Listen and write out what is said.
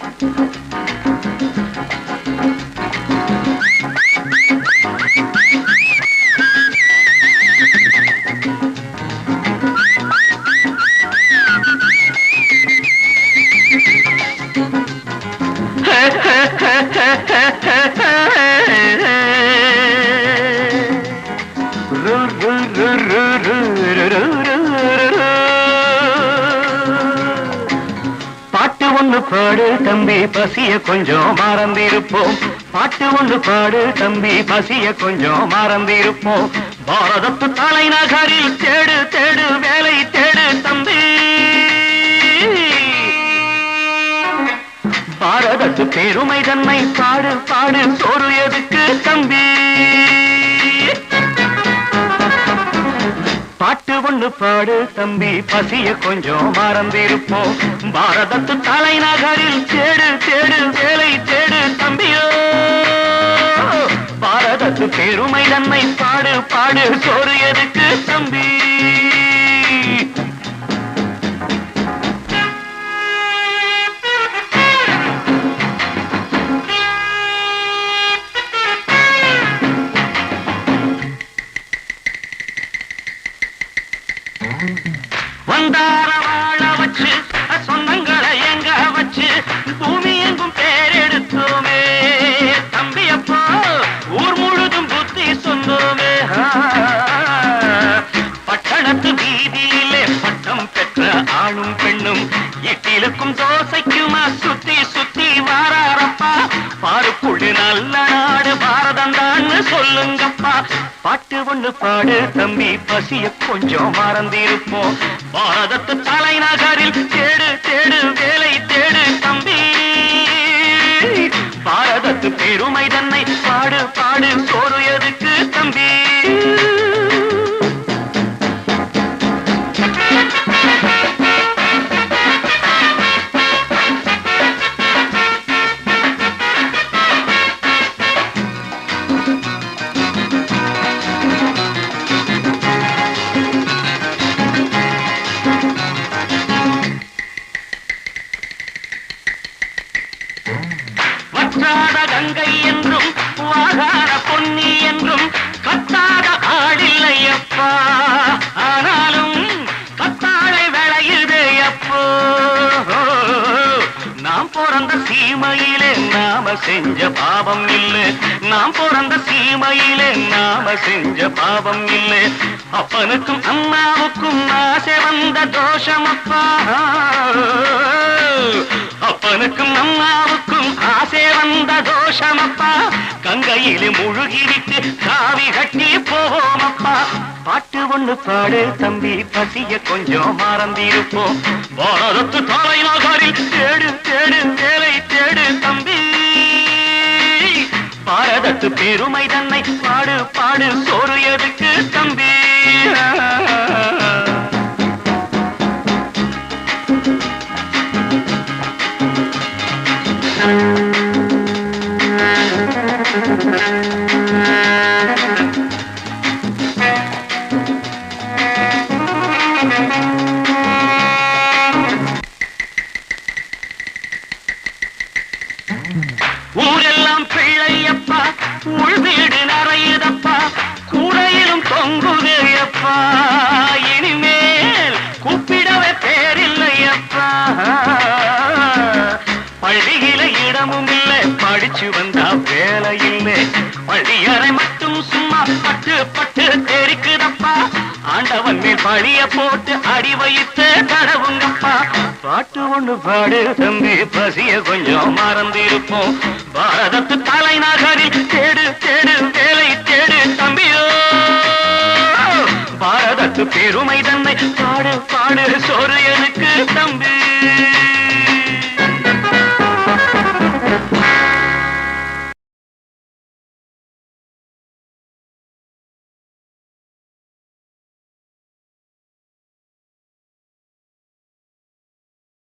பாட்டு ஒன்று பாடு தம்பி பசிய கொஞ்சம் மறந்திருப்போம். பாட்டு ஒன்று பாடு தம்பி பசிய கொஞ்சம் மறந்திருப்போம். பாரதத்து தலைநகரில் தேடு தேடு வேலை தேடு தம்பி. பாரதத்து பெருமை தன்னை பாடு பாடு சோறு எதுக்கு தம்பி? பாட்டு ஒண்ணு பாடு தம்பி. பசிய கொஞ்சம் மறந்திருப்போம். பாரதத்து தலைநகரில் தேடு தேடு வேலை தேடு தம்பியோ. பாரதத்து பெருமை தன்மை பாடு பாடு. சோறு எதுக்கு தம்பி? இழுக்கும் தோசைக்குமா? சுத்தி சுத்தி வாராரப்பா. பாருக்குள்ளு நல்ல நாடு பாரதம் சொல்லுங்கப்பா. பாட்டு ஒண்ணு பாடு தம்பி பசிய கொஞ்சம் மறந்திருப்போம். பாரதத்து தலைநகரில் தேடு தேடு வேலை தேடு தம்பி. பாரதத்து பெருமை தன்னை பாடு பாடு சோறு எதுக்கு தம்பி? வற்றாத கங்கை என்றும் வாகார பொன்னி என்றும் கத்தாத ஆடில்லை அப்பா ஆனாலும் கத்தாழை விளையுதே அப்போ. நாம் பிறந்த சீமையிலே நாம செஞ்ச பாவம் இல்லை. நாம் பிறந்த சீமையிலே நாம செஞ்ச பாவம் இல்லை. அப்பனுக்கும் அம்மாவுக்கும் ஆசை வந்த தோஷம் அப்பா அப்பனுக்கும் அம்மாவுக்கும் ஆசை வந்த தோஷமப்பா. கங்கையிலே முழுகிவிட்டு காவி கட்டி போவோமப்பா. பாட்டு ஒண்ணு பாடு தம்பி பசிய கொஞ்சம் மறந்திருப்போம். பாரதத்து தலை நகரில் தேடு தேடு வேலை தேடு தம்பி. பாரதத்து பெருமை தன்னை பாடு பாடு சோறு எதுக்கு தம்பி? ஊரெல்லாம் பிள்ளையப்பா உள் வீடு நிறையதப்பா கூடையிலும் தொங்குதையப்பா. படிச்சு வந்தா வேலை இல்லை பழியறை மட்டும் சும்மா பட்டு பட்டு தெரிக்குதப்பா. ஆண்டவன் மேல் பழிய போட்டு அடி வைத்து தடவுங்கப்பா பாட்டு ஒண்ணு பாடு தம்பி பசிய கொஞ்சம் மறந்திருப்போம். பாரதத்து தலைநகரில் தேடு தேடு வேலை தேடு தம்பியோ. பாரதத்து பெருமை தன்னை பாடு பாடு சோறு எதுக்கு தம்பி.